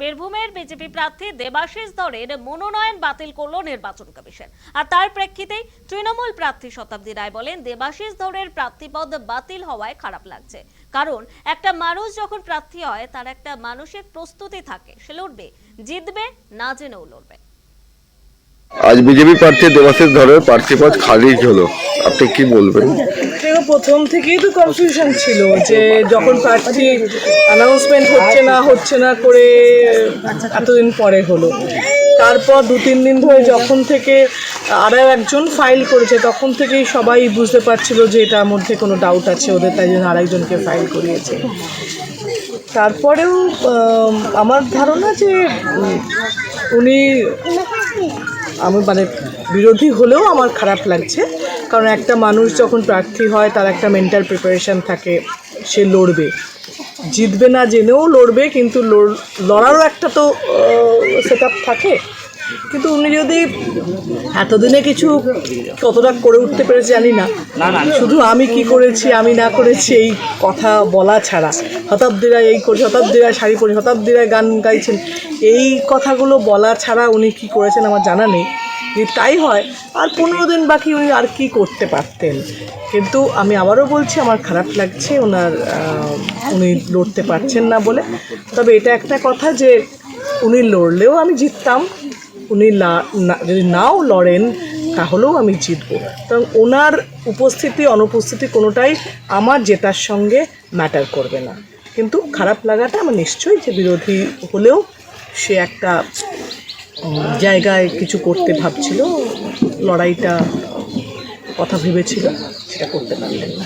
বীরভূমের বিজেপি প্রার্থী দেবাশিস ধরের মনোনয়ন বাতিল করল নির্বাচন কমিশন। আর তার প্রেক্ষিতেই তৃণমূল প্রার্থী শতাব্দী রায় বলেন, দেবাশিস ধরের প্রার্থীপদ বাতিল হওয়ায় খারাপ লাগছে। কারণ একটা মানুষ যখন প্রার্থী হয়, তার একটা মানসিক প্রস্তুতি থাকে, সে লড়বে। জিতবে, না জেনেও লড়বে। আজ বিজেপি প্রার্থী দেবাশিস ধরের প্রার্থীপদ খারিজ হলো। আপনি কি বলবেন? প্রথম থেকেই তো কনফিউশন ছিল যে যখন প্রার্থী অ্যানাউন্সমেন্ট হচ্ছে না হচ্ছে না করে এতদিন পরে হলো। তারপর দু, তিন দিন ধরে যখন থেকে আরও একজন ফাইল করেছে, তখন থেকেই সবাই বুঝতে পারছিল যে এটার মধ্যে কোনো ডাউট আছে ওদের, তাই জন্য আরেকজনকে ফাইল করিয়েছে। তারপরেও আমার ধারণা যে উনি আমি মানে বিরোধী হলেও আমার খারাপ লাগছে। কারণ একটা মানুষ যখন প্রার্থী হয়, তার একটা মেন্টাল প্রিপারেশান থাকে, সে লড়বে। জিতবে না জেনেও লড়বে, কিন্তু লড়- লড়ারও একটা তো সেট থাকে। কিন্তু উনি যদি এতদিনে কিছু কতটা করে উঠতে পেরেছে জানি না। শুধু আমি কি করেছি আমি না করেছি এই কথা বলা ছাড়া। শতাব্দীরা এই করছে শতাব্দীরা শাড়ি পরে শতাব্দীরা গান গাইছেন। এই কথাগুলো বলা ছাড়া উনি কি করেছেন আমার জানা নেই। যদি তাই হয় আর পনেরো দিন বাকি উনি আর কি করতে পারতেন? কিন্তু আমি আবারও বলছি আমার খারাপ লাগছে ওনার উনি লড়তে পারছেন না বলে। তবে এটা একটা কথা যে উনি লড়লেও আমি জিততাম। উনি যদি নাও লড়েন, তাহলেও আমি জিতবো। কারণ ওনার উপস্থিতি, অনুপস্থিতি কোনোটাই আমার জেতার সঙ্গে ম্যাটার করবে না। কিন্তু খারাপ লাগাটা আমার নিশ্চয়ই যে বিরোধী হলেও সে একটা জায়গায় কিছু করতে ভাবছিল, লড়াইটা, কথা ভেবেছিল, সেটা করতে পারলেন না।